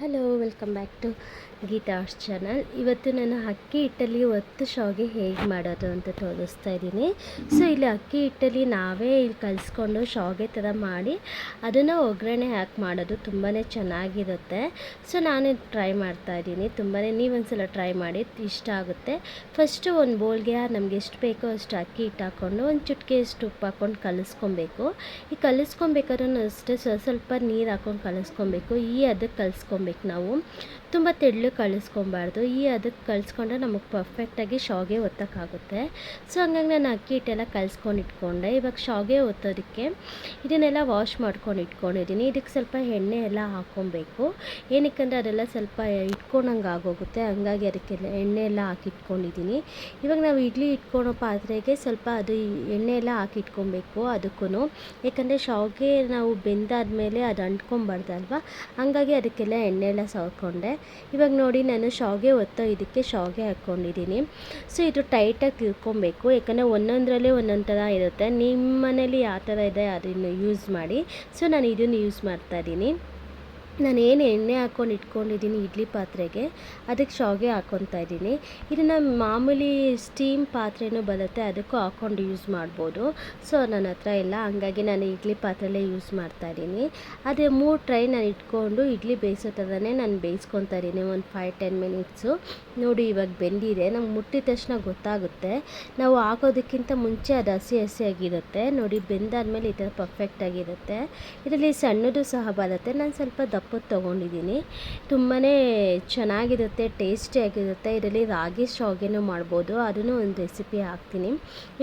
Hello welcome back to Geeta arts channel ಇವತ್ತು ನಾನು ಅಕ್ಕಿ ಹಿಟ್ಟಲ್ಲಿ ಒತ್ತು ಶಾವಿಗೆ ಹೇಗೆ ಮಾಡೋದು ಅಂತ ತೋರಿಸ್ತಾ ಇದ್ದೀನಿ. ಸೊ ಇಲ್ಲಿ ಅಕ್ಕಿ ಹಿಟ್ಟಲ್ಲಿ ನಾವೇ ಇಲ್ಲಿ ಕಲಿಸ್ಕೊಂಡು ಶಾವಿಗೆ ಥರ ಮಾಡಿ ಅದನ್ನು ಒಗ್ಗರಣೆ ಹಾಕಿ ಮಾಡೋದು ತುಂಬಾ ಚೆನ್ನಾಗಿರುತ್ತೆ. ಸೊ ನಾನು ಟ್ರೈ ಮಾಡ್ತಾ ಇದ್ದೀನಿ. ತುಂಬಾ ನೀವೊಂದ್ಸಲ ಟ್ರೈ ಮಾಡಿ ಇಷ್ಟ ಆಗುತ್ತೆ. ಫಸ್ಟು ಒಂದು ಬೋಲ್ಗೆ ನಮ್ಗೆ ಎಷ್ಟು ಬೇಕೋ ಅಷ್ಟು ಅಕ್ಕಿ ಹಿಟ್ಟು ಹಾಕ್ಕೊಂಡು ಒಂದು ಚುಟ್ಕೆ ಅಷ್ಟು ಉಪ್ಪು ಹಾಕ್ಕೊಂಡು ಕಲಿಸ್ಕೊಬೇಕು. ಈ ಕಲಿಸ್ಕೊಬೇಕಾದ್ರೂ ಅಷ್ಟೇ ಸ್ವಲ್ಪ ಸ್ವಲ್ಪ ನೀರು ಹಾಕ್ಕೊಂಡು ಕಲಿಸ್ಕೊಬೇಕು. ಈ ಅದಕ್ಕೆ ಕಲಿಸ್ಕೊಬೇಕು. ನಾವು. ತುಂಬ ತೆಳ್ಳು ಕಳಿಸ್ಕೊಬಾರ್ದು. ಈ ಅದಕ್ಕೆ ಕಳಿಸ್ಕೊಂಡ್ರೆ ನಮಗೆ ಪರ್ಫೆಕ್ಟಾಗಿ ಶಾವಿಗೆ ಒತ್ತಕ್ಕಾಗುತ್ತೆ. ಸೊ ಹಂಗಾಗಿ ನಾನು ಅಕ್ಕಿ ಹಿಟ್ಟೆಲ್ಲ ಕಲಿಸ್ಕೊಂಡು ಇಟ್ಕೊಂಡೆ. ಇವಾಗ ಶಾವಿಗೆ ಒತ್ತೋದಕ್ಕೆ ಇದನ್ನೆಲ್ಲ ವಾಶ್ ಮಾಡ್ಕೊಂಡು ಇಟ್ಕೊಂಡಿದ್ದೀನಿ ಇದಕ್ಕೆ ಸ್ವಲ್ಪ ಎಣ್ಣೆ ಎಲ್ಲ ಹಾಕ್ಕೊಬೇಕು. ಏನಕ್ಕಂದರೆ ಅದೆಲ್ಲ ಸ್ವಲ್ಪ ಇಟ್ಕೊಂಡಂಗೆ ಆಗೋಗುತ್ತೆ. ಹಂಗಾಗಿ ಅದಕ್ಕೆಲ್ಲ ಎಣ್ಣೆ ಎಲ್ಲ ಹಾಕಿಟ್ಕೊಂಡಿದ್ದೀನಿ ಇವಾಗ ನಾವು ಇಡ್ಲಿ ಇಟ್ಕೊಳೋ ಪಾತ್ರೆಗೆ ಸ್ವಲ್ಪ ಅದು ಎಣ್ಣೆ ಎಲ್ಲ ಹಾಕಿಟ್ಕೊಬೇಕು ಅದಕ್ಕೂ ಯಾಕಂದರೆ ಶಾವಿಗೆ ನಾವು ಬೆಂದಾದ್ಮೇಲೆ ಅದು ಅಂಟ್ಕೊಂಬಾರ್ದಲ್ವ? ಹಂಗಾಗಿ ಅದಕ್ಕೆಲ್ಲ ಎಣ್ಣೆ ಎಲ್ಲ ಸವರ್ಕೊಂಡೆ ಇವಾಗ ನೋಡಿ ನಾನು ಶಾವಿಗೆ ಒತ್ತೋ ಇದಕ್ಕೆ ಶಾವಿಗೆ ಹಾಕ್ಕೊಂಡಿದ್ದೀನಿ. ಸೊ ಇದು ಟೈಟಾಗಿ ತಿಳ್ಕೊಬೇಕು. ಯಾಕಂದರೆ ಒಂದೊಂದರಲ್ಲೇ ಒಂದೊಂದು ಥರ ಇರುತ್ತೆ. ನಿಮ್ಮ ಮನೇಲಿ ಯಾವ ಥರ ಇದೆ ಅದನ್ನು ಯೂಸ್ ಮಾಡಿ. ಸೊ ನಾನು ಇದನ್ನು ಯೂಸ್ ಮಾಡ್ತಾ ಇದ್ದೀನಿ. ನಾನು ಏನು ಎಣ್ಣೆ ಹಾಕ್ಕೊಂಡು ಇಟ್ಕೊಂಡಿದ್ದೀನಿ, ಇಡ್ಲಿ ಪಾತ್ರೆಗೆ. ಅದಕ್ಕೆ ಶಾವಿಗೆ ಹಾಕ್ಕೊತಾ ಇದ್ದೀನಿ. ಇದನ್ನು ಮಾಮೂಲಿ ಸ್ಟೀಮ್ ಪಾತ್ರೆನೂ ಬರುತ್ತೆ, ಅದಕ್ಕೂ ಹಾಕ್ಕೊಂಡು ಯೂಸ್ ಮಾಡ್ಬೋದು. ಸೊ ನನ್ನ ಹತ್ರ ಇಲ್ಲ ಹಂಗಾಗಿ ನಾನು ಇಡ್ಲಿ ಪಾತ್ರೆಯಲ್ಲೇ ಯೂಸ್ ಮಾಡ್ತಾ ಇದ್ದೀನಿ. ಅದೇ ಮೂರು ಟ್ರೈ ನಾನು ಇಟ್ಕೊಂಡು ಇಡ್ಲಿ ಬೇಯಿಸೋ ಥರನೇ ನಾನು ಬೇಯಿಸ್ಕೊತಾ ಇದ್ದೀನಿ, ಒಂದು ಫೈವ್ ಟೆನ್ ಮಿನಿಟ್ಸು ನೋಡಿ, ಇವಾಗ ಬೆಂದಿದೆ. ನಮ್ಗೆ ಮುಟ್ಟಿದ ತಕ್ಷಣ ಗೊತ್ತಾಗುತ್ತೆ. ನಾವು ಹಾಕೋದಕ್ಕಿಂತ ಮುಂಚೆ ಅದು ಹಸಿ ಹಸಿಯಾಗಿರುತ್ತೆ ನೋಡಿ, ಬೆಂದಾದ್ಮೇಲೆ ಈ ಥರ ಪರ್ಫೆಕ್ಟಾಗಿರುತ್ತೆ ಇದರಲ್ಲಿ ಸಣ್ಣದು ಸಹ ಬರುತ್ತೆ. ನಾನು ಸ್ವಲ್ಪ ದಪ್ಪ ದಪ್ಪದ್ದು ತೊಗೊಂಡಿದ್ದೀನಿ. ತುಂಬಾ ಚೆನ್ನಾಗಿರುತ್ತೆ ಟೇಸ್ಟಿಯಾಗಿರುತ್ತೆ ಇದರಲ್ಲಿ ರಾಗಿ ಶಾವಿಗೆನೂ ಮಾಡ್ಬೋದು. ಅದನ್ನು ಒಂದು ರೆಸಿಪಿ ಹಾಕ್ತೀನಿ.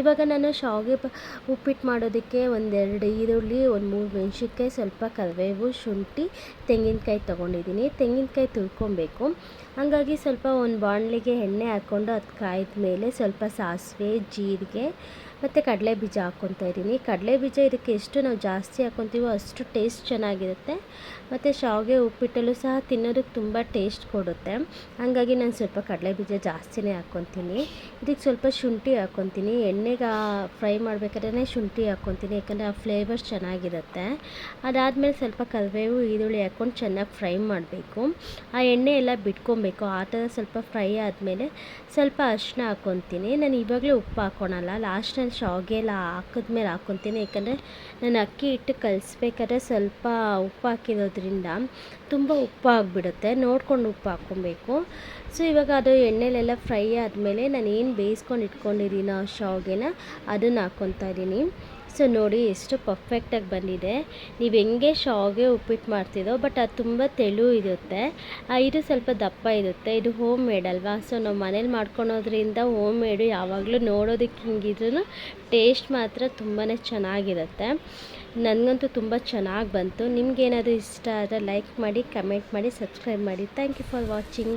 ಇವಾಗ ನಾನು ಶಾವಿಗೆ ಪ, ಉಪ್ಪಿಟ್ಟು ಮಾಡೋದಕ್ಕೆ ಒಂದೆರಡು ಈರುಳ್ಳಿ, ಒಂದು ಮೂರು ಮೆಣಸಿನ್ಕಾಯಿ, ಸ್ವಲ್ಪ ಕರಿಬೇವು, ಶುಂಠಿ, ತೆಂಗಿನಕಾಯಿ ತೊಗೊಂಡಿದ್ದೀನಿ. ತೆಂಗಿನಕಾಯಿ ತುರ್ಕೊಬೇಕು. ಹಾಗಾಗಿ ಸ್ವಲ್ಪ ಒಂದು ಬಾಣಲಿಗೆ ಎಣ್ಣೆ ಹಾಕ್ಕೊಂಡು ಅದು ಕಾಯ್ದ ಮೇಲೆ ಸ್ವಲ್ಪ ಸಾಸಿವೆ, ಜೀರಿಗೆ ಮತ್ತು ಕಡಲೆ ಬೀಜ ಹಾಕ್ಕೊತಾ ಇದ್ದೀನಿ. ಕಡಲೆ ಬೀಜ ಇದಕ್ಕೆ ಎಷ್ಟು ನಾವು ಜಾಸ್ತಿ ಹಾಕ್ಕೊತೀವೋ ಅಷ್ಟು ಟೇಸ್ಟ್ ಚೆನ್ನಾಗಿರುತ್ತೆ. ಮತ್ತು ಶಾವಿಗೆ ಉಪ್ಪಿಟ್ಟಲ್ಲೂ ಸಹ ತಿನ್ನೋದಕ್ಕೆ ತುಂಬ ಟೇಸ್ಟ್ ಕೊಡುತ್ತೆ. ಹಾಗಾಗಿ ನಾನು ಸ್ವಲ್ಪ ಕಡಲೆ ಬೀಜ ಜಾಸ್ತಿನೇ ಹಾಕ್ಕೊತೀನಿ. ಇದಕ್ಕೆ ಸ್ವಲ್ಪ ಶುಂಠಿ ಹಾಕ್ಕೊತೀನಿ. ಎಣ್ಣೆಗೆ ಫ್ರೈ ಮಾಡಬೇಕಾದ್ರೆ ಶುಂಠಿ ಹಾಕ್ಕೊತೀನಿ, ಯಾಕಂದರೆ ಆ ಫ್ಲೇವರ್ಸ್ ಚೆನ್ನಾಗಿರುತ್ತೆ. ಅದಾದಮೇಲೆ ಸ್ವಲ್ಪ ಕರಿಬೇವು ಈರುಳ್ಳಿ ಹಾಕ್ಕೊಂಡು ಚೆನ್ನಾಗಿ ಫ್ರೈ ಮಾಡಬೇಕು. ಆ ಎಣ್ಣೆ ಎಲ್ಲ ಬಿಟ್ಕೊಬೇಕು. ಆ ಥರ ಸ್ವಲ್ಪ ಫ್ರೈ ಆದಮೇಲೆ ಸ್ವಲ್ಪ ಅರಿಶಿನ ಹಾಕ್ಕೊತೀನಿ. ನಾನು ಇವಾಗಲೇ ಉಪ್ಪು ಹಾಕ್ಕೊಳಲ್ಲ ಲಾಸ್ಟಲ್ಲಿ ಶಾವಿಗೆ ಎಲ್ಲ ಹಾಕಿದ್ಮೇಲೆ ಹಾಕ್ಕೊತೀನಿ. ಯಾಕಂದರೆ ನಾನು ಅಕ್ಕಿ ಹಿಟ್ಟು ಕಲಿಸ್ಬೇಕಾದ್ರೆ ಸ್ವಲ್ಪ ಉಪ್ಪು ಹಾಕಿರೋದ್ರಿಂದ ತುಂಬ ಉಪ್ಪು ಆಗಿಬಿಡುತ್ತೆ ನೋಡ್ಕೊಂಡು ಉಪ್ಪು ಹಾಕ್ಕೊಬೇಕು. ಸೊ ಇವಾಗ ಅದು ಎಣ್ಣೆಲೆಲ್ಲ ಫ್ರೈ ಆದಮೇಲೆ ನಾನು ಏನು ಬೇಯಿಸ್ಕೊಂಡು ಇಟ್ಕೊಂಡಿದ್ದೀನೋ ಶಾವಿಗೆನ, ಅದನ್ನು ಹಾಕ್ಕೊತಾ ಇದ್ದೀನಿ. ಸೊ ನೋಡಿ ಎಷ್ಟು ಪರ್ಫೆಕ್ಟಾಗಿ ಬಂದಿದೆ. ನೀವು ಹೆಂಗೆ ಶಾವಿಗೆ ಉಪ್ಪಿಟ್ಟು ಮಾಡ್ತಿದ್ದೋ ಬಟ್ ಅದು ತುಂಬ ತೆಳು ಇರುತ್ತೆ. ಇದು ಸ್ವಲ್ಪ ದಪ್ಪ ಇರುತ್ತೆ. ಇದು ಹೋಮ್ ಮೇಡ್ ಅಲ್ವಾ? ಸೊ ನಾವು ಮನೇಲಿ ಮಾಡ್ಕೊಳೋದ್ರಿಂದ ಹೋಮ್ ಮೇಡು ಯಾವಾಗಲೂ ನೋಡೋದಕ್ಕೆ ಹಿಂಗಿದ್ರೂ ಟೇಸ್ಟ್ ಮಾತ್ರ ತುಂಬಾ ಚೆನ್ನಾಗಿರುತ್ತೆ. ನನಗಂತೂ ತುಂಬ ಚೆನ್ನಾಗಿ ಬಂತು. ನಿಮಗೇನಾದರೂ ಇಷ್ಟ ಆದರೆ ಲೈಕ್ ಮಾಡಿ ಕಮೆಂಟ್ ಮಾಡಿ ಸಬ್ಸ್ಕ್ರೈಬ್ ಮಾಡಿ. Thank you for watching